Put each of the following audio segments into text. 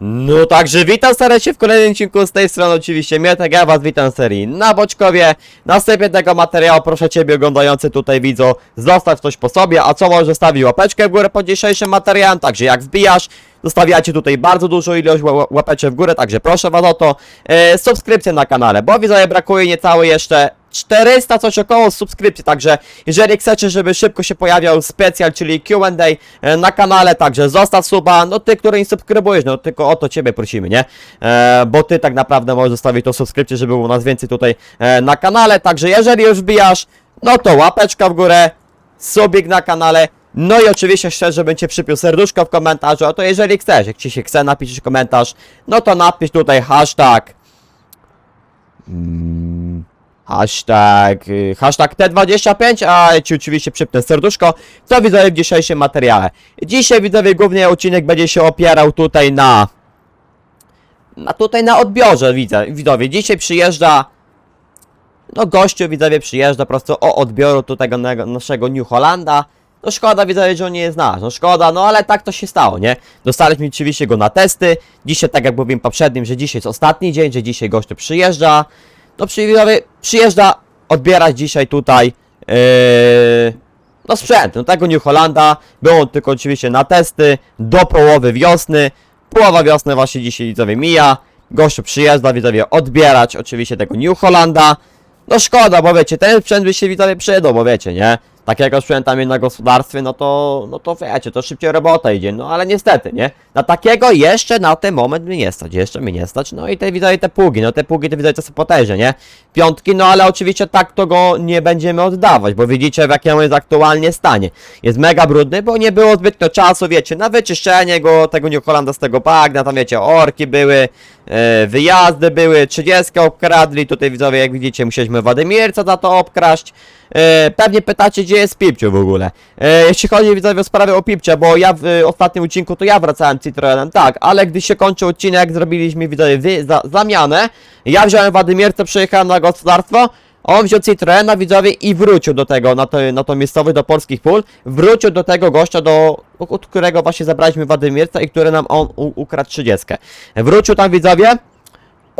No także witam serdecznie w kolejnym odcinku z tej strony oczywiście Mietek, ja was witam w serii na Boczkowie. Następnie tego materiału proszę Ciebie oglądający tutaj widzu Zostaw coś po sobie, a co możesz zostawić łapeczkę w górę pod dzisiejszym materiałem Także jak wbijasz, zostawiacie tutaj bardzo dużą ilość ła- łapeczek w górę Także proszę was o to. E, Subskrypcję na kanale, bo widzę brakuje niecałe jeszcze 400 coś około subskrypcji, także jeżeli chcecie, żeby szybko się pojawiał specjal, czyli Q&A e, na kanale, także zostaw suba, no ty, który nie subskrybujesz, no tylko o to ciebie prosimy, nie? E, bo ty tak naprawdę możesz zostawić tą subskrypcję, żeby było nas więcej tutaj e, na kanale, także jeżeli już wbijasz, no to łapeczka w górę, subik na kanale, no i oczywiście szczerze cię przypił serduszko w komentarzu, a to jeżeli chcesz, jak ci się chce napisać komentarz, no to napisz tutaj hashtag Hashtag, y, hashtag T25, a ci oczywiście przypnę serduszko, co widzowie w dzisiejszym materiale. Dzisiaj widzowie głównie odcinek będzie się opierał tutaj na... Na tutaj na odbiorze widzę, widzowie. Dzisiaj przyjeżdża... No gościu widzowie przyjeżdża po prostu o odbioru tutaj naszego New Hollanda. No szkoda widzowie, że on nie jest nasz, no szkoda, no ale tak to się stało, nie? Dostaliśmy oczywiście go na testy. Dzisiaj tak jak mówiłem poprzednim, że dzisiaj jest ostatni dzień, że dzisiaj gościu przyjeżdża. No przywidzowie przyjeżdża odbierać dzisiaj tutaj yy, no sprzęt, no tego New Hollanda, był on tylko oczywiście na testy do połowy wiosny, połowa wiosny właśnie dzisiaj widzowie mija, gościu przyjeżdża widzowie odbierać oczywiście tego New Hollanda, no szkoda, bo wiecie, ten sprzęt by się widzowie przydał, bo wiecie, nie? Takiego sprzęta mieć na gospodarstwie, no to, no to wiecie, to szybciej robota idzie, no ale niestety, nie? Na takiego jeszcze na ten moment mnie nie stać, jeszcze mnie nie stać, no i te widzowie te pługi, no te pługi to widzowie to są potężne, nie? Piątki, no ale oczywiście tak to go nie będziemy oddawać, bo widzicie w jakim jest aktualnie stanie. Jest mega brudny, bo nie było zbytnio czasu, wiecie, na wyczyszczenie go, tego New Hollanda z tego bagna, tam wiecie, orki były, e, wyjazdy były, 30 obkradli, tutaj widzowie jak widzicie musieliśmy Wadymirca za to obkraść. E, pewnie pytacie gdzie jest Pipcio w ogóle. E, jeśli chodzi widzowie o sprawę o Pipcia, bo ja w e, ostatnim odcinku to ja wracałem Citroenem, tak, ale gdy się kończył odcinek, zrobiliśmy widzowie wy, za, zamianę. Ja wziąłem Wadymirce, przyjechałem na gospodarstwo, on wziął Citroena, widzowie, i wrócił do tego, na to, na to miejscowy, do polskich pól. Wrócił do tego gościa, do, od którego właśnie zabraliśmy Wadymirca i który nam on u, ukradł 30. Wrócił tam, widzowie,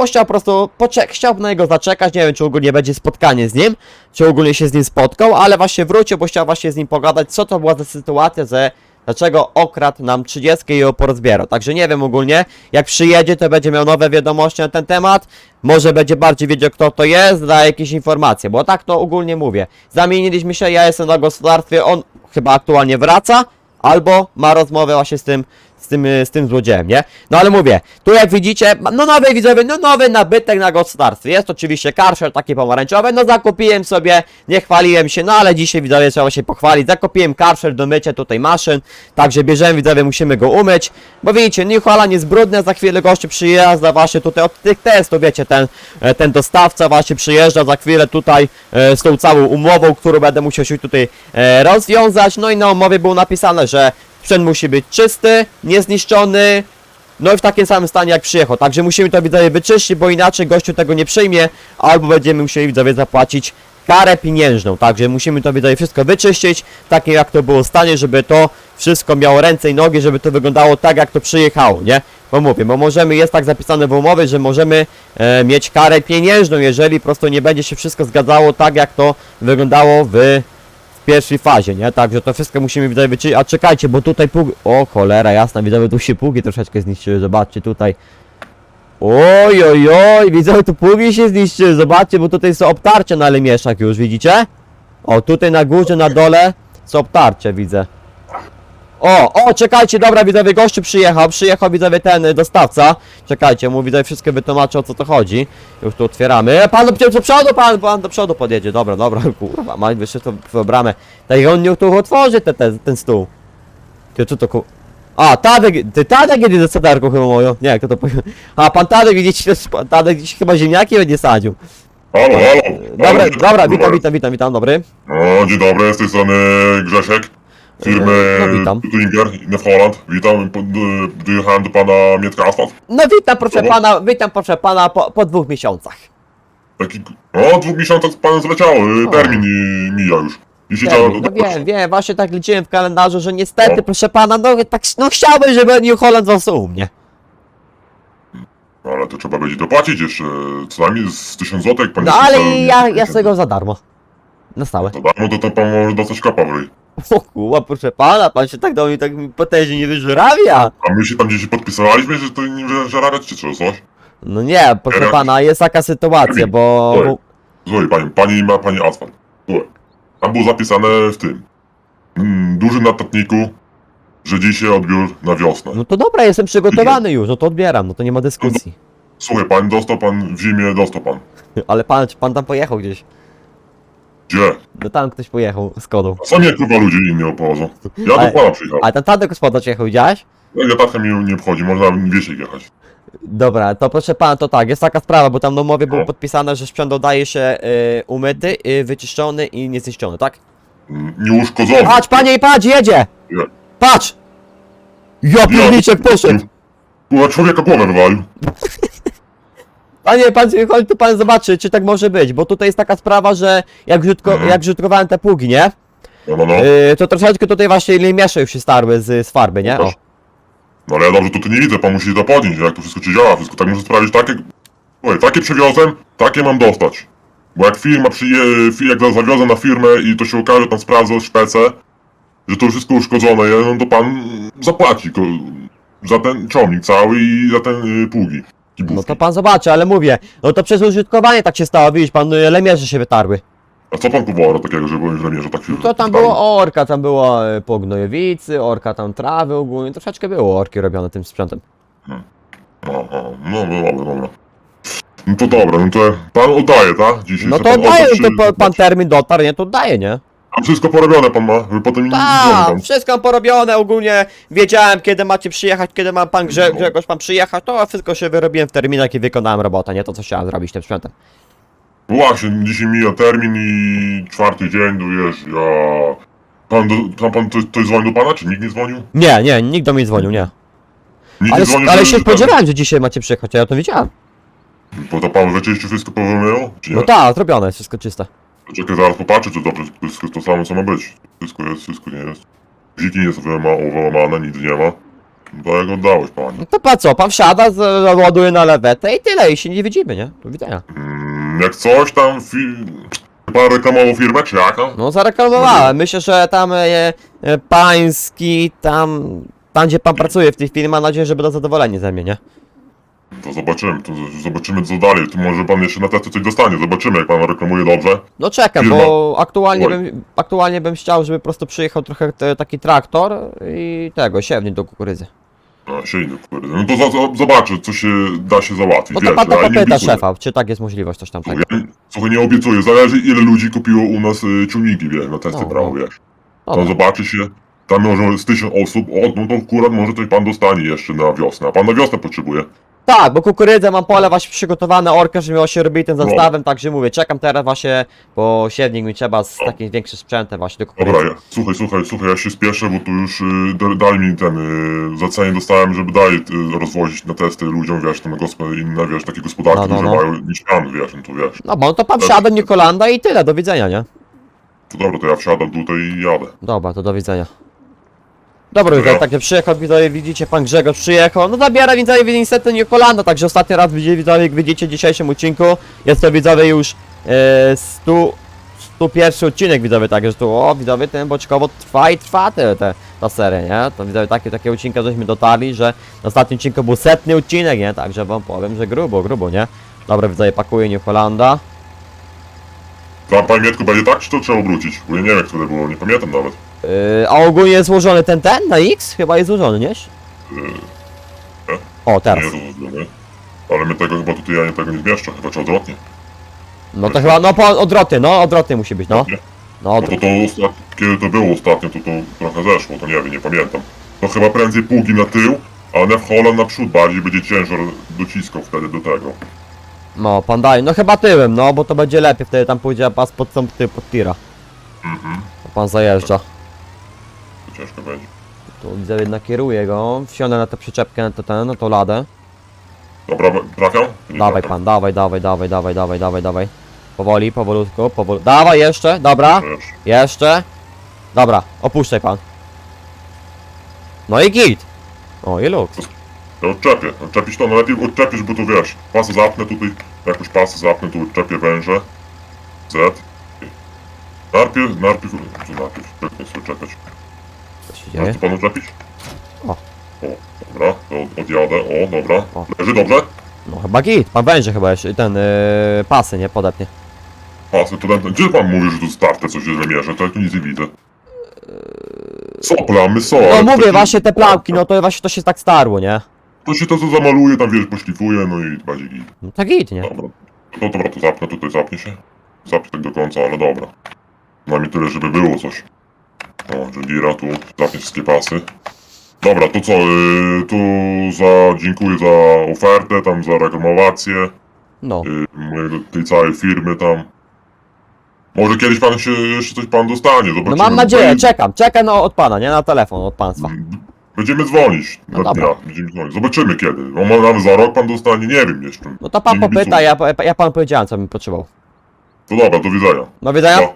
chciał po prostu, poczek- na niego zaczekać, nie wiem czy ogólnie będzie spotkanie z nim, czy ogólnie się z nim spotkał, ale właśnie wrócił, bo chciał właśnie z nim pogadać, co to była za sytuacja, że dlaczego okradł nam 30 i ją porozbierał. Także nie wiem ogólnie, jak przyjedzie, to będzie miał nowe wiadomości na ten temat, może będzie bardziej wiedział kto to jest, da jakieś informacje, bo tak to ogólnie mówię. Zamieniliśmy się, ja jestem na gospodarstwie, on chyba aktualnie wraca, albo ma rozmowę właśnie z tym, z tym, y, z tym złodziejem, nie? No ale mówię, tu jak widzicie, no nowy widzowie, no nowy nabytek na gospodarstwie. Jest oczywiście karszer taki pomarańczowy, no zakupiłem sobie, nie chwaliłem się, no ale dzisiaj widzowie trzeba się pochwalić. Zakupiłem karszer do mycia tutaj maszyn, także bierzemy widzowie, musimy go umyć, bo widzicie, New Holland jest brudny, za chwilę gościu przyjeżdża właśnie tutaj od tych testów, wiecie, ten, e, ten dostawca właśnie przyjeżdża za chwilę tutaj e, z tą całą umową, którą będę musiał się tutaj e, rozwiązać, no i na umowie było napisane, że sprzęt musi być czysty, niezniszczony, no i w takim samym stanie jak przyjechał. Także musimy to widzowie wyczyścić, bo inaczej gościu tego nie przyjmie, albo będziemy musieli widzowie zapłacić karę pieniężną. Także musimy to widzowie wszystko wyczyścić, takie jak to było w stanie, żeby to wszystko miało ręce i nogi, żeby to wyglądało tak jak to przyjechało, nie? Bo mówię, bo możemy, jest tak zapisane w umowie, że możemy e, mieć karę pieniężną, jeżeli po prostu nie będzie się wszystko zgadzało tak jak to wyglądało w pierwszej fazie, nie? Także to wszystko musimy widzowie wyczyścić. A czekajcie, bo tutaj pług... O cholera jasna, widzowie tu się pługi troszeczkę zniszczyły, zobaczcie tutaj. Oj, oj, oj, widzowie tu pługi się zniszczyły, zobaczcie, bo tutaj są obtarcia na lemieszach już, widzicie? O, tutaj na górze, na dole są obtarcie, widzę. O, o, czekajcie, dobra, widzowie, gościu przyjechał, przyjechał, widzowie, ten y, dostawca. Czekajcie, mu widzowie wszystko wytłumaczę, o co to chodzi. Już tu otwieramy. E, pan do, do przodu, pan, pan do przodu podjedzie, dobra, dobra, kurwa, ma wyższy to w bramę. Tak on niech tu otworzy te, te, ten stół. Ty, co to ku... A, Tadek, ty Tadek jedzie do sadarką chyba moją. Nie, kto to powie. A, pan Tadek, pan Tadek dziś chyba ziemniaki będzie sadził. Halo, halo. Dobra, Halo, dobra, witam, witam, witam, witam, dobry. O, dzień dobry, z tej strony Grzesiek. Firmy No, witam. Nev Holland. Witam, po- d- dojechałem do pana Mietka Asfalt. No witam proszę O. pana, witam proszę pana po, po dwóch miesiącach. Taki, o, dwóch miesiącach z panem zleciało, y, termin y, mija już. Jeśli trzeba, Termin, no wiem, wiem, właśnie tak liczyłem w kalendarzu, że niestety, No. proszę pana, no tak, no chciałbym, żeby New Holland został u mnie. No ale to trzeba będzie dopłacić jeszcze co najmniej z 1000 zł, No ale ja, ja sobie go za darmo. Na stałe. To darmo to, to pan może dostać kapa w ryj. O kurwa, proszę pana, pan się tak do mnie tak potężnie nie wyżurawia. A my się tam gdzieś podpisywaliśmy, że to nie żarabiać czy co, coś? No nie, proszę Teraz- pana, jest taka sytuacja, bo... Oj. Słuchaj, pani, pani ma pani asfalt. Słuchaj, tam było zapisane w tym mm, dużym notatniku, że dzisiaj odbiór na wiosnę. No to dobra, jestem przygotowany już, no to odbieram, no to nie ma dyskusji. Słuchaj, pan dostał pan w zimie, dostał pan. Ale pan, czy pan tam pojechał gdzieś? Gdzie? No tam ktoś pojechał z kodą. A co mnie kurwa ludzie inni obchodzą? Ja Ale- do pana przyjechałem. A ten tadek gospodarz jechał, widziałeś? Ja tatkę mi nie obchodzi, można wiesiek jechać. Dobra, to proszę pana, to tak, jest taka sprawa, bo tam na umowie było No. podpisane, że sprzęt dodaje się y, umyty, y, wyczyszczony i niezniszczony, tak? Mm, Nieuszkodzony. Patrz, panie i patrz, jedzie! Nie. Patrz! Ja pierniczek poszedł! Kurwa, człowieka głowę wywalił. Panie, pan, chodź tu pan zobaczy, czy tak może być, bo tutaj jest taka sprawa, że jak, rzutko, Mhm. jak rzutkowałem te pługi, nie? No, no, no. Y, to troszeczkę tutaj właśnie miesza już się starły z, z farby, nie? O. Pokaż. No ale ja dobrze tutaj nie widzę, pan musi to podnieść, jak to wszystko ci działa, wszystko tak muszę sprawić takie... Oj, takie przywiozłem, takie mam dostać. Bo jak firma przyje... jak zawiozę na firmę i to się okaże, tam sprawdzą szpece, że to wszystko uszkodzone jest, no to pan zapłaci za ten ciągnik cały i za ten y, pługi. No to pan zobaczy, ale mówię, no to przez użytkowanie tak się stało, widzisz pan, y, lemierze się wytarły. A co pan kupował takiego, że byłem źle tak się To tam było orka, tam było y, po gnojowicy, orka tam trawy ogólnie, troszeczkę było orki robione tym sprzętem. Aha, no, no dobra, dobra. No to dobra, no to pan oddaje, tak? Dzisiaj No chce to oddaję, oddać, to czy- pa- pan termin dotarł, nie, to oddaję, nie? A wszystko porobione pan ma, żeby potem nie Tak, wszystko porobione, ogólnie wiedziałem kiedy macie przyjechać, kiedy ma pan Grze Grzegorz pan przyjechać, to wszystko się wyrobiłem w terminach i wykonałem robotę, nie to co chciałem zrobić tym sprzętem. Właśnie, dzisiaj mija termin i czwarty dzień, tu wiesz, ja... Pan, do, pan, pan ktoś, ktoś dzwonił do pana, czy nikt nie dzwonił? Nie, nie, nikt do mnie nie dzwonił, nie. Nikt Ale, nie dzwonił, ale się spodziewałem, że dzisiaj macie przyjechać, a ja to wiedziałem. Bo to pan rzeczywiście wszystko powymył, czy nie? No tak, zrobione, wszystko czyste. Czekaj, zaraz popatrzę, czy dobrze, to jest to samo, co ma być. Wszystko jest, wszystko nie jest. Ziki nie są wyłama- wyłamane, nic nie ma. No to jak oddałeś, panie. No to pa co, pan wsiada, z- ładuje na lewetę i tyle, i się nie widzimy, nie? Do widzenia. Mm, jak coś tam, fi... pan reklamował firmę, czy jaka? No zareklamowałem, myślę, że tam e, e, pański, tam, tam gdzie pan pracuje w tej chwili, mam nadzieję, że będą zadowoleni ze mnie, nie? To zobaczymy, to zobaczymy co dalej. To może pan jeszcze na testy coś dostanie, zobaczymy jak pan reklamuje dobrze. No czekam, Firma. bo aktualnie Oj. bym, aktualnie bym chciał, żeby po prostu przyjechał trochę te, taki traktor i tego, siewnik do kukurydzy. A, siedzi, kurde. No to za, za, zobaczę, co się da się załatwić, No to pan obiecuję. szefa, czy tak jest możliwość, coś tam Słuchaj, ja, nie- słuchaj, nie obiecuję, zależy ile ludzi kupiło u nas y, ciągniki, wiesz, na testy No, no. wiesz. Dobra. Tam zobaczy się, tam może z tysiąc osób, o, no to akurat może coś pan dostanie jeszcze na wiosnę, a pan na wiosnę potrzebuje. Tak, bo kukurydzę mam pole właśnie przygotowane, orkę, że miało się robić tym zestawem, także mówię, czekam teraz właśnie, bo siewnik mi trzeba z takim większym sprzętem właśnie do kukurydzy. Dobra, ja, słuchaj, słuchaj, słuchaj, ja się spieszę, bo tu już y, da- dali mi ten, y, zlecenie dostałem, żeby dalej y, rozwozić na testy ludziom, wiesz, tam gospo, inne, wiesz, takie gospodarki, No, no, no. mają niż pan, wiesz, no to wiesz. No bo to pan wsiada New Hollanda i tyle, do widzenia, nie? To dobra, to ja wsiadam tutaj i jadę. Dobra, to do widzenia. Dobra, Dobra. widzowie, także przyjechał, widzowie, widzicie, pan Grzegorz przyjechał, no zabiera widzowie niestety New Hollanda, także ostatni raz widzicie, widzowie, jak widzicie w dzisiejszym odcinku, jest to widzowie już e, 100, 101 odcinek widzowie, także tu, o widzowie, ten boczkowo trwa i trwa te, te, ta seria, nie? To widzowie, takie, takie odcinka żeśmy dotarli, że na ostatnim odcinku był setny odcinek, nie? Także wam powiem, że grubo, grubo, nie? Dobra, widzowie, pakuję New Hollanda. Tam panie Mietku będzie tak, czy to trzeba obrócić? Bo ja nie wiem, jak to było, nie pamiętam nawet. Yy, a ogólnie jest złożony ten, ten, na X? Chyba jest złożony, nie? e? O, teraz. Nie rozumiem, Ale my tego chyba tutaj ja nie tego nie zmieszczę, chyba czy odwrotnie. No to chyba, no po odwrotnie, no odwrotnie musi być, no. No, No to to kiedy to było ostatnio, to to trochę zeszło, to nie wiem, nie pamiętam. To chyba prędzej pługi na tył, a Nef Holland naprzód bardziej będzie ciężar dociskał wtedy do tego. no, pan daj, no chyba tyłem, no, bo to będzie lepiej, wtedy tam pójdzie pas pod, ty, pod tira. Mhm. To pan zajeżdża. To ciężko będzie. Tu widzę, jednak kieruję go, wsiądę na tę przyczepkę, na to ten, na tą ladę. Dobra, trafiam? Nie Dawaj trafiam. pan, dawaj, dawaj, dawaj, dawaj, dawaj, dawaj, dawaj. Powoli, powolutku, powoli. Dawaj jeszcze, dobra, Wiesz. jeszcze. Dobra, opuszczaj pan. No i git. O, i luks. Ja odczepię, odczepić to, no lepiej odczepisz, bo tu wiesz, pasy zapnę tutaj, jakoś pasy zapnę, tu odczepię węże. Z. Najpierw, najpierw, najpierw, jak to sobie odczepiać? Co się dzieje? to pan odczepić? O. O, dobra, to odjadę, o, dobra. O. Leży dobrze? No chyba git, pan będzie chyba jeszcze, ten, yy, pasy, nie, podepnie. Pasy, to ten, gdzie pan mówi, że tu starte coś źle mierzy, to ja tu nic nie widzę. Co, plamy są, No ale to mówię, się- właśnie te plamki, no to właśnie to się tak starło, nie? To się to co zamaluje, tam wiesz, poszlifuje, no i będzie git. No tak git, nie? Dobra. No dobra, to zapnę tutaj, zapnie się. Zapnę tak do końca, ale dobra. Przynajmniej tyle, żeby było coś. O, Jadira, tu zapnie wszystkie pasy. Dobra, to co, yy, tu za, dziękuję za ofertę, tam za reklamację, No. yy, tej całej firmy tam. Może kiedyś pan się, jeszcze coś pan dostanie, zobaczymy. No mam nadzieję, Będzie- czekam, czekam no, od pana, nie? Na telefon od państwa. Będziemy dzwonić No na dniach, będziemy dzwonić. Zobaczymy kiedy. No może nawet za rok pan dostanie, nie wiem jeszcze. No to pan popyta, ja, ja panu powiedziałem, co bym potrzebował. To dobra, do widzenia. No widzenia? No.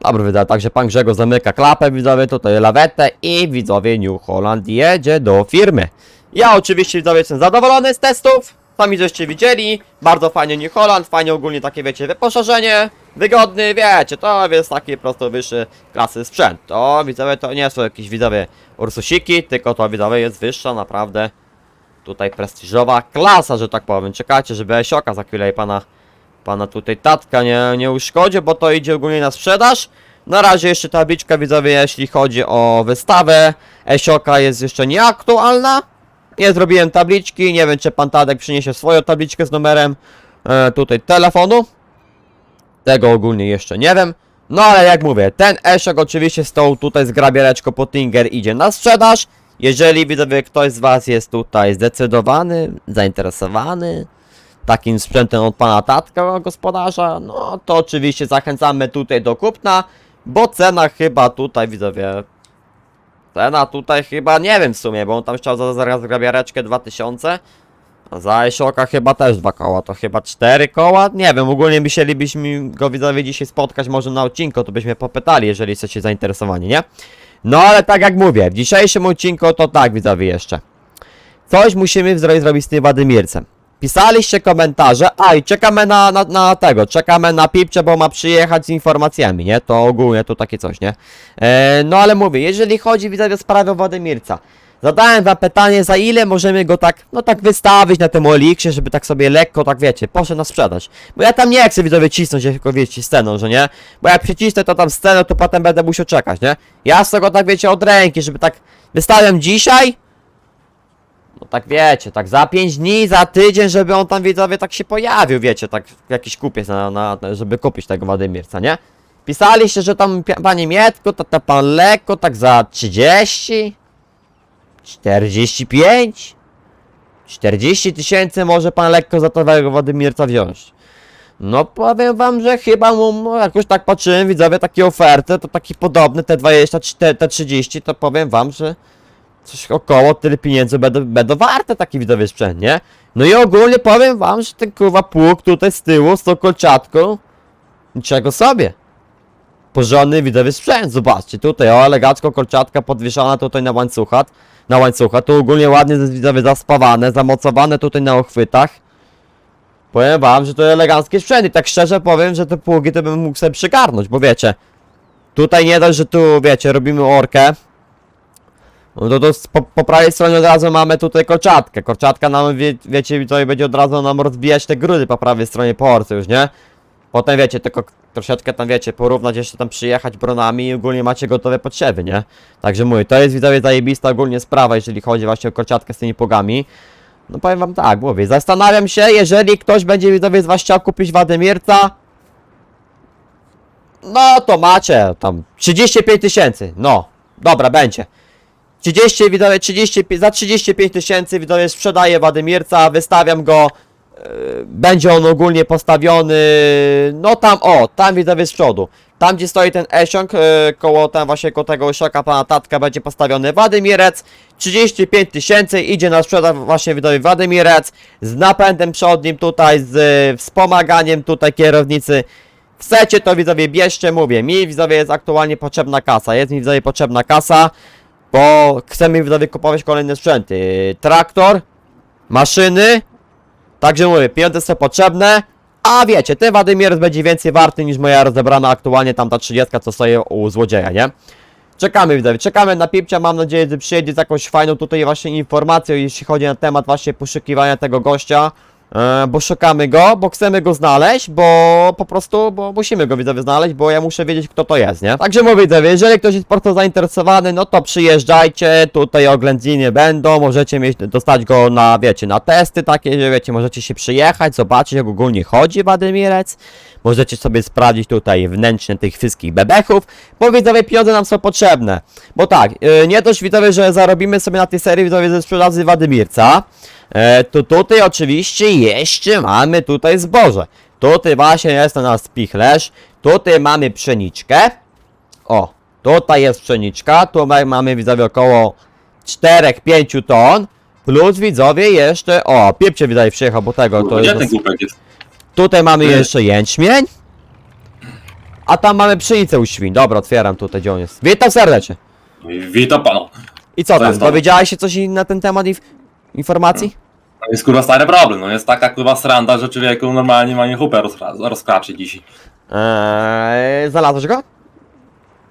Dobra, widać, także pan Grzegorz zamyka klapę, widzowie, tutaj lawetę i widzowie New Holland jedzie do firmy. Ja oczywiście, widzowie, jestem zadowolony z testów, sami żeście widzieli, bardzo fajnie New Holland, fajnie ogólnie takie, wiecie, wyposażenie, wygodny, wiecie, to jest taki po prostu wyższy klasy sprzęt. To, widzowie, to nie są jakieś, widzowie, ursusiki, tylko to, widzowie, jest wyższa, naprawdę, tutaj prestiżowa klasa, że tak powiem. Czekajcie, żeby Esioka za chwilę i pana pana tutaj tatka nie, nie uszkodzi, bo to idzie ogólnie na sprzedaż. Na razie jeszcze tabliczka widzowie, jeśli chodzi o wystawę. Esioka jest jeszcze nieaktualna. Nie zrobiłem tabliczki, nie wiem czy pan Tadek przyniesie swoją tabliczkę z numerem e, tutaj telefonu. Tego ogólnie jeszcze nie wiem. No ale jak mówię, ten Eszok oczywiście z tą tutaj z grabiereczką Pottinger idzie na sprzedaż. Jeżeli widzowie ktoś z was jest tutaj zdecydowany, zainteresowany, takim sprzętem od pana tatka gospodarza, no to oczywiście zachęcamy tutaj do kupna, bo cena chyba tutaj widzowie, cena tutaj chyba nie wiem w sumie, bo on tam chciał za zaraz grabiareczkę 2000, a za Esioka chyba też dwa koła, to chyba cztery koła, nie wiem, ogólnie musielibyśmy go widzowie dzisiaj spotkać może na odcinku, to byśmy popytali, jeżeli jesteście zainteresowani, nie? No ale tak jak mówię, w dzisiejszym odcinku to tak widzowie jeszcze. Coś musimy zrobić z tym Wadymircem. Pisaliście komentarze, a i czekamy na, na, na tego, czekamy na Pipcze, bo ma przyjechać z informacjami, nie? To ogólnie to takie coś, nie? E, no ale mówię, jeżeli chodzi widzowie o sprawę Władimirca, zadałem wam pytanie, za ile możemy go tak, no tak wystawić na tym Oliksie, żeby tak sobie lekko, tak wiecie, poszedł na sprzedaż. Bo ja tam nie chcę widzowie cisnąć, tylko wiecie, sceną, że nie? Bo jak przycisnę to tam scenę, to potem będę musiał czekać, nie? Ja z tego tak wiecie, od ręki, żeby tak wystawiam dzisiaj, tak wiecie, tak za 5 dni, za tydzień, żeby on tam widzowie tak się pojawił, wiecie, tak jakiś kupiec na, na, żeby kupić tego Władimirca, nie? Pisaliście, że tam panie Mietku, to, to pan lekko, tak za 30, 45, 40 tysięcy może pan lekko za tego Władimirca wziąć. No powiem wam, że chyba mu, no, jak już tak patrzyłem, widzowie, takie oferty, to taki podobny, te 20, czy te, te 30, to powiem wam, że coś około tyle pieniędzy będą, będą warte taki widowy sprzęt, nie? No i ogólnie powiem wam, że ten kurwa pług tutaj z tyłu z tą kolczatką niczego sobie. Porządny widowy sprzęt, zobaczcie, tutaj o elegancko kolczatka podwieszana tutaj na łańcuchat, na łańcucha, tu ogólnie ładnie widowy zaspawane, zamocowane tutaj na ochwytach. Powiem wam, że to elegancki sprzęt i tak szczerze powiem, że te pługi to bym mógł sobie przygarnąć, bo wiecie, tutaj nie dość, że tu wiecie, robimy orkę, no to, po, po prawej stronie od razu mamy tutaj korczatkę. Korczatka nam, wie, wiecie, tutaj będzie od razu nam rozbijać te grudy po prawej stronie porty już, nie? Potem wiecie, tylko troszeczkę tam wiecie, porównać jeszcze tam przyjechać bronami i ogólnie macie gotowe potrzeby, nie? Także mówię, to jest widzowie zajebista ogólnie sprawa, jeżeli chodzi właśnie o korczatkę z tymi pługami. No powiem wam tak, mówię, zastanawiam się, jeżeli ktoś będzie widzowie z was chciał kupić Wademirca, no to macie tam 35 tysięcy, no, dobra, będzie. 30 widzowie, 35, za 35 tysięcy widzowie sprzedaję Wadymirca, wystawiam go, e, będzie on ogólnie postawiony, no tam, o, tam widzowie z przodu, tam gdzie stoi ten Esiąg, e, koło tam właśnie koło tego Osioka pana Tatka będzie postawiony Wadymirec, 35 tysięcy, idzie na sprzedaż właśnie widzowie Wadymirec, z napędem przodnim tutaj, z e, wspomaganiem tutaj kierownicy, Chcecie to widzowie bierzcie, mówię, mi widzowie jest aktualnie potrzebna kasa, jest mi widzowie potrzebna kasa, bo chcemy widzowie kupować kolejne sprzęty. Traktor, maszyny, także mówię, pieniądze są potrzebne, a wiecie, ten Władimir będzie więcej warty niż moja rozebrana aktualnie tamta 30, co stoi u złodzieja, nie? Czekamy widzowie, czekamy na Pipcia, mam nadzieję, że przyjedzie z jakąś fajną tutaj właśnie informacją, jeśli chodzi na temat właśnie poszukiwania tego gościa. E, bo szukamy go, bo chcemy go znaleźć, bo po prostu, bo musimy go widzowie znaleźć, bo ja muszę wiedzieć kto to jest, nie? Także mówię widzowie, jeżeli ktoś jest bardzo zainteresowany, no to przyjeżdżajcie, tutaj oględziny będą, możecie mieć, dostać go na, wiecie, na testy takie, że wiecie, możecie się przyjechać, zobaczyć jak ogólnie chodzi Wadymirec, możecie sobie sprawdzić tutaj wnętrzne tych wszystkich bebechów, bo widzowie pieniądze nam są potrzebne, bo tak, yy, nie dość widzowie, że zarobimy sobie na tej serii widzowie ze sprzedaży Wadymirca, to tutaj oczywiście jeszcze mamy tutaj zboże. Tutaj właśnie jest na nas spichlerz. Tutaj mamy pszeniczkę. O, tutaj jest pszeniczka. Tu ma- mamy widzowie około 4-5 ton. Plus widzowie jeszcze. O, piepcie widzowie przyjechał, bo tego to jest. Tutaj mamy jeszcze jęczmień. A tam mamy pszenicę u świń. Dobra, otwieram tutaj, gdzie on jest. Witam serdecznie. Witam pana. I co tam? Dowiedziałeś się coś na ten temat informacji? To jest kurwa stary problem, no jest taka kurwa sranda, że człowieku normalnie ma nie chupę rozkra- rozkraczy dzisiaj. Eee, znalazłeś go?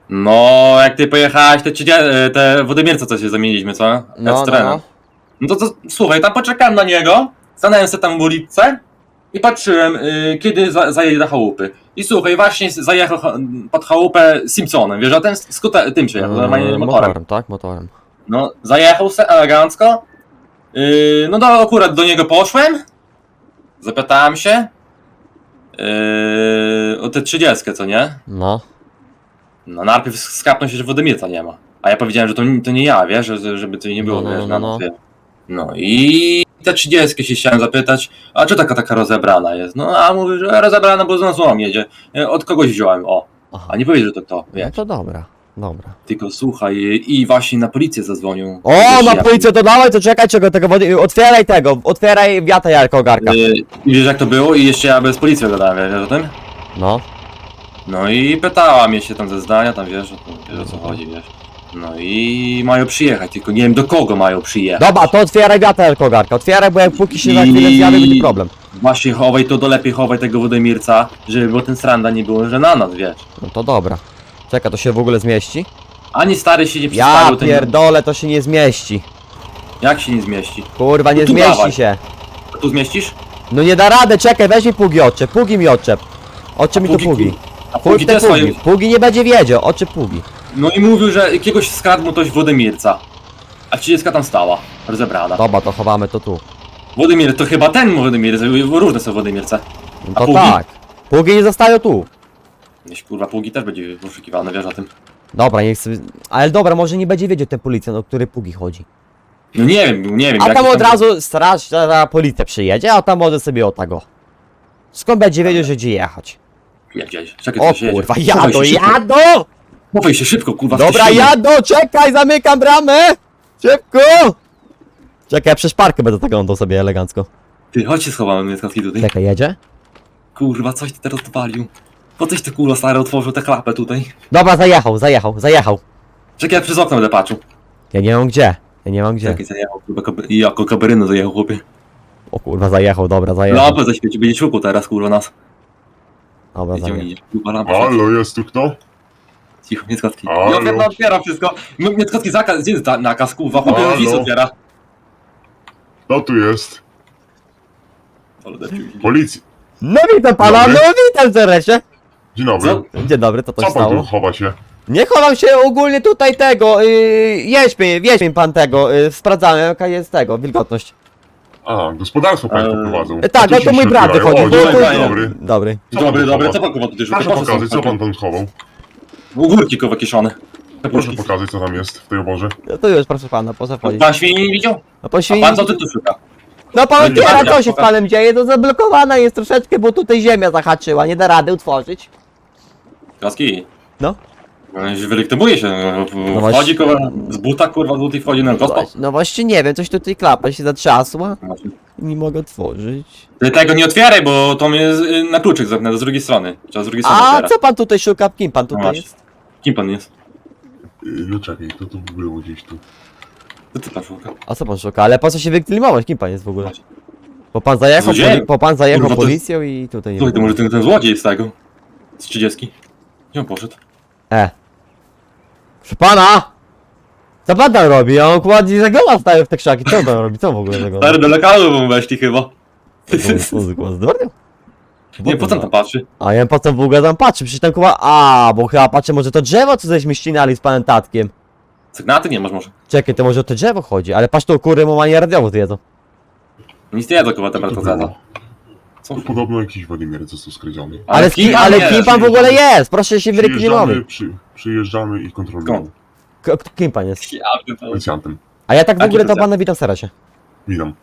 No, jak ty pojechałeś, te, trzydzie- te Wodymierce co się zamieniliśmy, co? No, no, Z trenem. no. No to, to słuchaj, tam poczekałem na niego, stanąłem sobie tam w ulicy i patrzyłem, y, kiedy za, zajedzie do chałupy. I słuchaj, właśnie zajechał cha- pod chałupę Simpsonem, wiesz, a ten tym przyjechał, normalnie Eee, motorem. motorem, tak? Motorem. No, zajechał se elegancko. Yy, no to akurat do niego poszłem. Zapytałem się. Yy, o te 30, co nie? No. No najpierw skapnął się, że Wodymirca nie ma. A ja powiedziałem, że to, to nie ja, wiesz, że, żeby to nie było, No, no, wiesz, no, na no. no. no i te 30 się chciałem zapytać, a czy taka taka rozebrana jest? No a mówi, że rozebrana, bo z nas jedzie. E, Od kogoś wziąłem, o. Aha. A nie powiedział, że to to, No wiesz. to dobra, dobra. Tylko słuchaj, i właśnie na policję zadzwonił. O, Wiesz, na policję to dawaj, to czekaj czego tego wody. Otwieraj tego, otwieraj wiata Jarko Ogarka. Yy, I wiesz jak to było? I jeszcze ja bez policji gadałem, wiesz o tym? No. No i pytała mnie się tam ze zdania, tam wiesz, o, wiesz o co chodzi, wiesz. No i mają przyjechać, tylko nie wiem do kogo mają przyjechać. Dobra, to otwieraj wiata Jarko Ogarka. Otwieraj, bo jak póki się za chwilę I- zjawi, będzie problem. Właśnie chowaj to do lepiej chowaj tego Wodemirca, żeby bo ten sranda nie było, że na nas, wiesz. No to dobra. Czekaj, to się w ogóle zmieści? Ani stary się nie Ja przedstawił, ten... pierdolę, to się nie zmieści. Jak się nie zmieści? Kurwa, nie No tu zmieści dawaj. się. A tu zmieścisz? No nie da rady, czekaj, weź mi pługi odczep, pługi mi odczep. Odczep mi pługi. kur- A Chuj w te te swoje... pługi. Pługi nie będzie wiedział, odczep pługi. No i mówił, że jakiegoś skradł mu ktoś Wodemirca. A 30 tam stała, rozebrana. Dobra, to chowamy to tu. Wodymir, to chyba ten Wodymir, różne są Wodymirce. No A to pługi? tak. Pługi nie zostają tu. Jeśli kurwa pługi też będzie poszukiwane, wiesz o tym. Dobra, niech sobie... Ale dobra, może nie będzie wiedział ten policjant, o który pługi chodzi. No nie wiem, nie wiem. A jaki tam od razu straż, ta policja przyjedzie, a tam może sobie o tego. Skąd będzie wiedział, że gdzie jechać? Jedziesz, czekaj, O jedzie. kurwa, Chowaj jadą, się szybko. Chowaj się szybko, kurwa. Dobra, wciśnij. jadą, czekaj, zamykam bramę! Szybko! Czekaj, ja przez parkę będę zaglądał sobie elegancko. Ty, chodź się schowamy, mnie skąd tutaj. Czekaj, jedzie? Kurwa, coś ty teraz odwalił. Po coś ty kurwa stary otworzył tę klapę tutaj. Dobra, zajechał, zajechał, zajechał. Czekaj, ja przez okno będę patrzył. Ja nie mam gdzie, ja nie mam gdzie. Czekaj, zajechał, kurwa, koby... i jako kabaryno zajechał, chłopie. O kurwa, zajechał, dobra, zajechał. Lampę zaświeci, będzie szukał teraz, kurwa, nas. Dobra, Gdzie on zajechał. idzie? Kurwa, lampę świeci. Halo, jest tu kto? Cicho, nie skotki. Halo? Ja otwieram, otwieram wszystko. No, Nie skotki, zakaz, gdzie jest ta nakaz, kurwa, chłopie, Halo? drzwi otwiera. Kto tu jest? Ale depciu. Policja. No witam pana, Dobry. no witam serdecznie. Dzień dobry. Co? Dzień dobry, co to się Co pan tu stało? chowa się? Nie chowam się ogólnie tutaj tego, yy, jeźdźmy, jeźdźmy pan tego, yy, sprawdzamy jaka jest tego, wilgotność. A, gospodarstwo państwo Eee, prowadzą. E, tak, no się to mój brat wychodzi. O, bo- dzień dobry, dobry. Dobry. Co pan Dobry, tu dobry, chowa? co pan kurwa tu dyżur? Proszę pokazać, co pan tam schował. Ogórki kurwa kiszone. Proszę pokazać, co tam jest w tej oborze. No to już, proszę pana, proszę wchodzić. Pan świni nie widział? No po A świni... pan co ty tu szuka? No pan otwiera, co się z panem dzieje, to zablokowana jest troszeczkę, bo tutaj ziemia zahaczyła, nie da rady utworzyć. Kaski. No. No, Wylektymuje się, no, No wchodzi właśnie. kurwa, z buta kurwa, z buta i wchodzi na No właśnie, no właśnie nie wiem, coś tutaj klapa się zatrzasła Właśnie. i nie mogę otworzyć. Ty tego nie otwieraj, bo to mnie z- y, na kluczyk zamknę z drugiej strony. Trzeba z drugiej strony A otwierać. co pan tutaj szuka? Kim pan No tutaj właśnie. jest? Kim pan jest? Yy, No czekaj, to tu było gdzieś tu. Co ty pan szuka? A co pan szuka? Ale po co się wyklimować? Kim pan jest w ogóle? Bo pan zajechał, Złodziejem. poli- bo pan zajechał Kurwa, to- policją i tutaj nie Słuchaj, to może ten, ten złodziej z tego? Z 30. Gdzie on poszedł? E. Proszę pana! Co pan tam robi? On kładnie zagola staje w te krzaki. Co on tam robi? Co w ogóle zagola? Stary, do lokalu mu weszli chyba. Zdurniał? Nie, po co tam patrzy? A ja po co w ogóle tam patrzę? Przecież tam chyba... A, bo chyba patrzę, może to drzewo, co żeśmy ścinali z panem Tatkiem. Sygnaty nie masz może. Czekaj, to może o to drzewo chodzi, ale patrz to kury mu radiowo zjedzą. Nic nie jedzą chyba Co To podobno jakiś Władimir został skradziony. Ale, z kim, ale kim pan w ogóle jest? Proszę się Przyjeżdżamy, wyreklimować. przy, przyjeżdżamy i kontrolujemy. K- Kim pan jest? Policjantem. A ja tak w Jaki ogóle to pana witam serdecznie. Witam.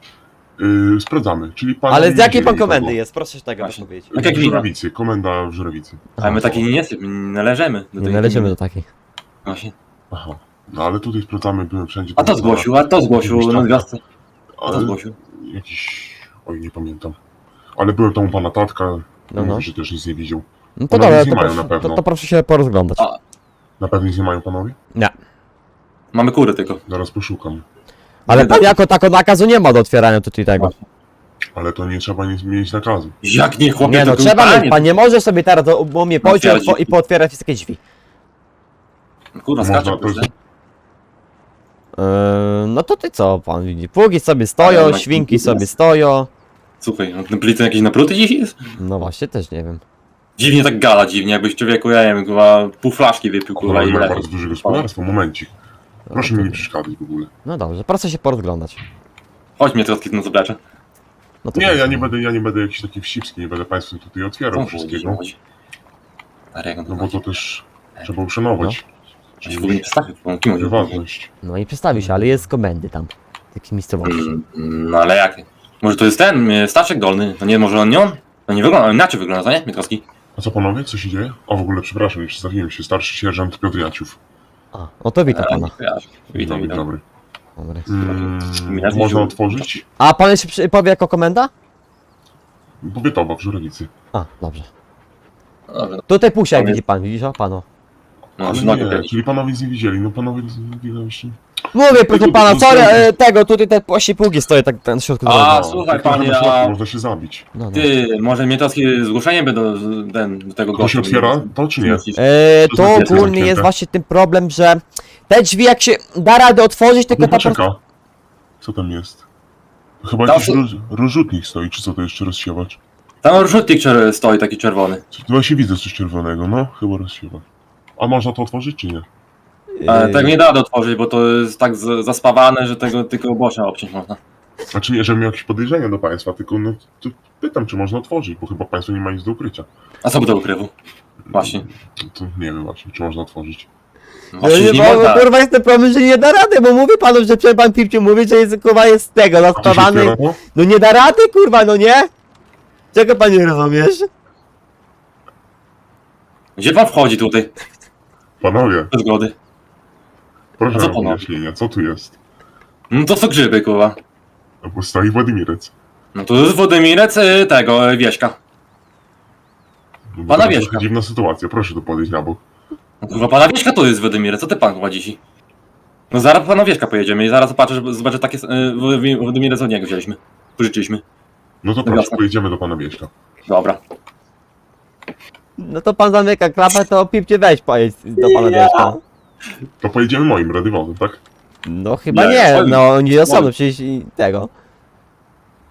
Yy, sprawdzamy, czyli pan... Ale z jakiej pan komendy jest? Proszę tego Właśnie. powiedzieć. Tak jak w wina. Żurawicy, komenda w Żurawicy. Ale my taki nie jesteśmy, nie należymy. do Nie tej należymy do takiej. Właśnie. Aha. No ale tutaj sprawdzamy, byłem wszędzie. A to tam zgłosił, a to zgłosił Jakiś na tam- gwiazdce. A to Ale zgłosił. jakiś... Oj, nie pamiętam. Ale byłem tam u pana tatka, No, no, no. że też nic nie widział. No to One dobra, nic nie to mają proszę, na pewno. to, to proszę się porozglądać. A. Na pewno nic nie mają panowie? Nie. Mamy kury tylko. Zaraz poszukam. Ale pan jako tako nakazu nie ma do otwierania tutaj tego. Ale to nie trzeba nic mieć nakazu. Jak nie, chłopie, Nie no, to trzeba panie. pan nie może sobie teraz do- u mnie pójść Otwierać otwo- i drzwi. pootwierać wszystkie drzwi. Kurwa, Można skacze. to- kurde. Yy, no to ty co pan widzi? Pługi sobie stoją, Ale świnki sobie stoją. Słuchaj, no ten plicy jakieś napruty dziś jest? No właśnie, też nie wiem. Dziwnie tak gala, dziwnie, jakbyś człowieku, ja nie wiem, kurwa, pół flaszki wypił, kurwa, i ma lepiej. bardzo duże gospodarstwo, momencik. Proszę mi nie przeszkadzać w ogóle. No dobrze, proszę się porozglądać. Chodź mnie troszkę na zaplecze. No to Nie, ja nie będę, ja nie będę jakiś taki wścibski, nie będę państwu tutaj otwierał Co wszystkiego. No bo to też trzeba uszanować. Się w ogóle nie przedstawił, bo kim? Prywatność. No i przedstawi się, ale jest z komendy tam. Takich miejscowości. Mm, No ale jak? Może to jest ten, y, Staszek Dolny, no nie, może on nie on? No nie wygląda, inaczej wygląda, co nie, Mietkowski? A co panowie, co się dzieje? O w ogóle przepraszam, nie przedstawiłem się, starszy sierżant Piotr Jaciów. A, no to witam pana. Kojarzę. Witam, Dobry, witam. dobry. Dobry. Mm, można otworzyć? A pan jeszcze przy- powie jako komenda? Powiatowa w Żurawicy. A, dobrze. Dobrze, Tutaj pusia, widzi pan, widzisz o panu. no, Ale nie, czyli panowie nic nie widzieli, no panowie nie widzieli jeszcze. Mówię, proszę pana, stoją- e, tego, tutaj te posi pługi stoją tak na środku A, drogi. słuchaj, tylko panie, a- Można się zabić. No, no. Ty, może Mietkowski zgłoszenie by do, ten, do tego To się otwiera, to czy nie? E, To to znaczy, jest ogólnie zamknięte. jest właśnie ten problem, że te drzwi jak się da radę otworzyć, tylko No ta po poczeka. Co tam jest? Chyba Tam jakiś są- roz, rozrzutnik stoi, czy co to jeszcze rozsiewacz? Tam rzutnik czer- stoi taki czerwony. Właśnie widzę coś czerwonego, no, chyba rozsiewacz. A można to otworzyć, czy nie? Ale Yy, tego nie da do otworzyć, bo to jest tak z- zaspawane, że tego tylko boczem obciąć można. Znaczy nie, żebym miał jakieś podejrzenia do państwa, tylko no, to pytam, czy można otworzyć, bo chyba państwo nie ma nic do ukrycia. A co by do ukrywu? Właśnie. To nie wiem właśnie, czy można otworzyć. No No Właśnie nie, nie bo, można. kurwa jest ten problem, że nie da rady, bo mówi panu, że przecież pan Pipciu mówi, że jest kurwa jest z tego, A to się zaspawany. to? No nie da rady, kurwa, no nie? Czego pan nie rozumiesz? Gdzie pan wchodzi tutaj? Panowie, Bez zgody. Proszę A co o wyjaśnienia, co tu jest? No to są grzyby, kurwa. No bo stoi Władimirec. No to jest Wodymirec y, tego, y, Wieśka. No bo Pana to Wieśka. dziwna sytuacja, proszę tu podejść na bok. No kurwa, pana Wieśka to jest Wodymirec, co ty pan chyba dzisiaj? No zaraz po pana Wieśka pojedziemy i zaraz zobaczę, że- zobaczę takie y, Wodymirec od niego wzięliśmy. Pożyczyliśmy. No to proszę, pojedziemy do pana Wieśka. Dobra. No to pan zamyka klapę, to Pipcie weź pojedź do pana Wieszka. To pojedziemy moim radywozem, tak? No chyba Nie, nie, no nie osobno, przecież i tego.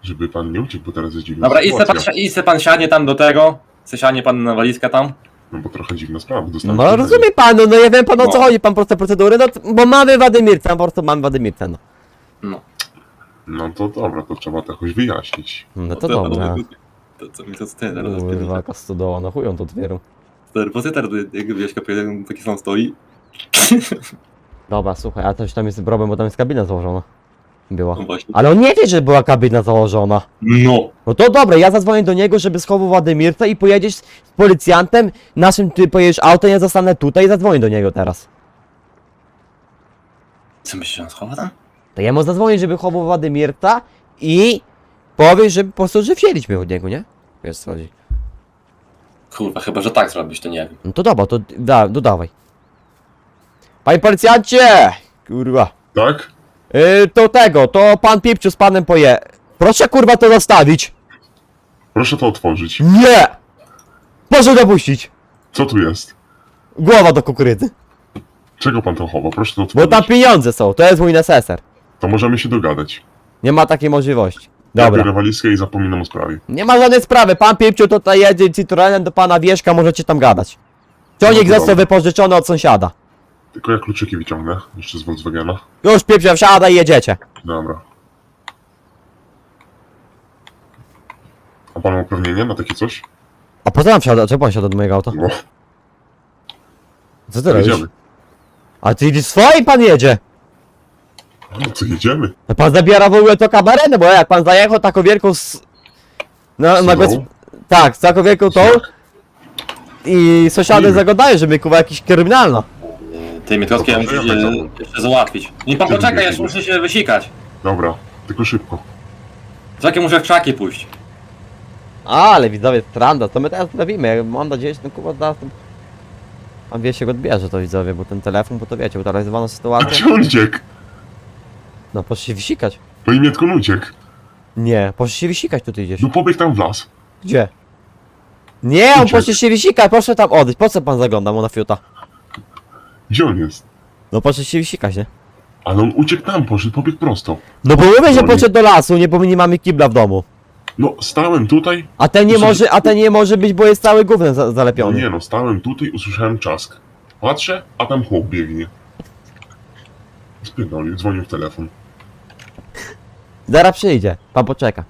Żeby pan nie uciekł, bo teraz jest dziwna Dobra, i se pan, sytuacja. si- i se pan siadnie tam do tego. Se siadnie pan na walizkę tam. No bo trochę dziwna sprawa. dostałem No rozumie panu, no ja wiem pan o co No. chodzi, pan proste procedury, no t- bo mamy Wadymirca, po prostu mamy Wadymirca, no. No. No to dobra, to trzeba to jakoś wyjaśnić. No to dobra. To co mi to ty teraz Kurwa, jaka stodoła, no chuj on to otwierał. Po co teraz jak Wieśka pojedzie, taki sam stoi? Dobra, słuchaj, a też tam jest problem, bo tam jest kabina założona. Była. No właśnie. Ale on nie wie, że była kabina założona. No. No to dobra, ja zadzwonię do niego, żeby schował Wadymirca i pojedziesz z policjantem, naszym ty pojedziesz autem, ja zostanę tutaj i zadzwonię do niego teraz. Co myślisz, że on schowa tam? To ja mu zadzwonię, żeby chował Wadymirca i powiesz, że po prostu, że wzięliśmy od niego, nie? Wiesz co chodzi. Kurwa, chyba, że tak zrobisz, to nie wiem. No to dobra, to da, dodawaj. Panie policjancie! Kurwa. Tak? Yy, to tego, to pan Pipciu z panem poje. Proszę kurwa to zostawić. Proszę to otworzyć. Nie! Proszę dopuścić. Co tu jest? Głowa do kukurydzy. Czego pan to chowa? Proszę to Bo otworzyć. tam pieniądze są, to jest mój neseser. To możemy się dogadać. Nie ma takiej możliwości. Ja Dobra. biorę walizkę i zapominam o sprawie. Nie ma żadnej sprawy. Pan Pipciu tutaj jedzie Citroenem do pana Wierzka, możecie tam gadać. Ciągnik No to został dobra. wypożyczony od sąsiada. Tylko ja kluczyki wyciągnę. Jeszcze z Volkswagena. Już Pipciu wsiada i jedziecie. Dobra. A pan ma uprawnienie na takie coś? A po co nam wsiada? Czemu pan siada do mojego auta? No, Co ty robisz? jedziemy. A ty swoim pan jedzie. No co, jedziemy? No pan zabiera w ogóle to kabarenę, bo jak pan zajechał taką wielką s... No, na goś... Tak, z taką wielką tą i sąsiady Nie. zagadają, że my kuwa jakiś kryminalna. Ty, ja muszę proszę, ja się tak jeszcze załatwić. Nie pan poczekaj, jeszcze nie. muszę się wysikać. Dobra, tylko szybko. Czekaj, muszę w krzaki pójść. Ale widzowie, tranda, to my teraz naprawimy. Mam nadzieję, że ten kuba da... ten- Pan wie się go odbierze to widzowie, bo ten telefon, bo to wiecie, bo teraz jest zwana A sytuacja. gdzie on uciekł? No, poszli się wysikać. No i Mietko uciekł. Nie, poszli się wysikać tutaj gdzieś. No pobiegł tam w las. Gdzie? Nie, on Uciekł. poszli się wysikać, proszę tam odejść. Po co pan zagląda mu na fiuta? Gdzie on jest? No poszli się wysikać, nie? Ale on uciekł tam, poszedł, pobiegł prosto. No bo mówię, że poszedł do lasu, nie, bo my nie mamy kibla w domu. No, stałem tutaj. A ten nie może, a ten nie może być, bo jest cały gównem za, No zalepiony. nie no, stałem tutaj, usłyszałem czask. Patrzę, a tam chłop biegnie. Spierdolił, dzwonił w telefon. Zaraz przyjdzie, pan poczeka.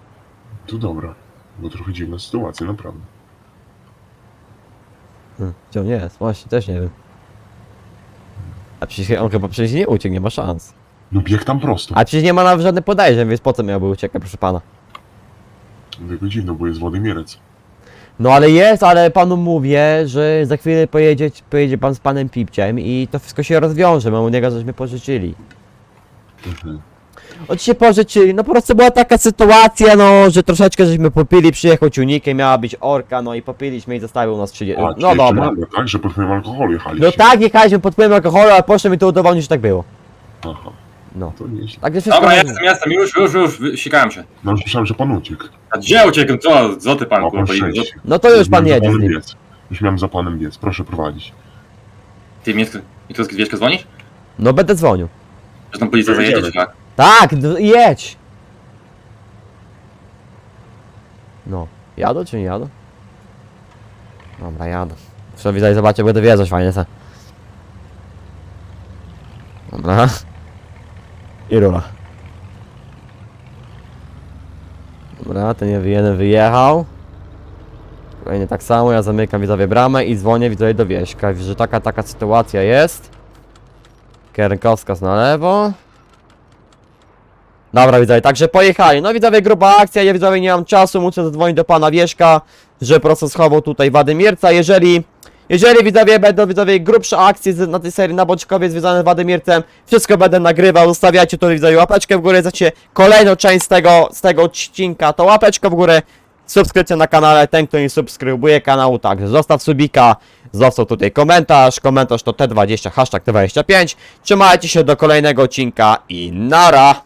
To dobra. Bo trochę dziwna sytuacja, naprawdę. Hmm, gdzie on jest? Właśnie, też nie wiem. A przecież on chyba przecież nie uciekł, nie ma szans. No biegł tam prosto. A przecież nie ma nawet żadnych podejrzeń, więc po co miałby uciekać, proszę pana? Tylko dziwno, bo jest Władimierec. No ale jest, ale panu mówię, że za chwilę pojedzie, pojedzie pan z panem Pipciem i to wszystko się rozwiąże, my u niego żeśmy pożyczyli. Mhm. Od się pożyczyli, no po prostu była taka sytuacja, no, że troszeczkę żeśmy popili, przyjechał ciunikiem, miała być orka, no i popiliśmy i zostawił nas 30. A, No czyli dobra. Jeszcze tak, że pod wpływem alkoholu jechaliście. No tak, jechaliśmy pod wpływem alkoholu, ale poszedł mi to udowodnić, że tak było. Aha, No. to nieźle. Także wszystko... Dobra, jestem, jestem, już, już, już, wysikałem się. No już myślałem, że pan uciekł. A gdzie uciekłem? Co, co ty pan, kurwa, idzie? szczęście. No to już pan jedzie z nim. biec. Już miałem za panem biec, proszę prowadzić. Ty, Mietkowski, Wieszko dzwonisz? No będę dzwonił. Że tam policja zajedzie, czy tak? Tak, d- jedź! No, jadą czy nie jadą? Dobra, jadą. Muszę widać, zobaczę, będę wiedzieć fajnie se. Dobra. I rura. Dobra, ten je- jeden wyjechał. Kolejny tak samo, ja zamykam widzowie bramę i dzwonię widzowie do Wieśka, że taka, taka sytuacja jest. Kierunkowskaz na lewo. Dobra widzowie, także pojechali. No widzowie, gruba akcja, ja widzowie nie mam czasu, muszę zadzwonić do pana Wierzka, że po prostu schował tutaj Wadymierca. Jeżeli, jeżeli widzowie będą widzowie grubsze akcje z, na tej serii na Boczkowie związane z Wadymiercem, wszystko będę nagrywał, zostawiacie tutaj widzowie łapeczkę w górę, zacie kolejną część z tego, z tego odcinka, to łapeczkę w górę, subskrypcja na kanale, ten kto nie subskrybuje kanału, także zostaw subika, zostaw tutaj komentarz, komentarz to T20, hashtag T25, trzymajcie się do kolejnego odcinka i nara!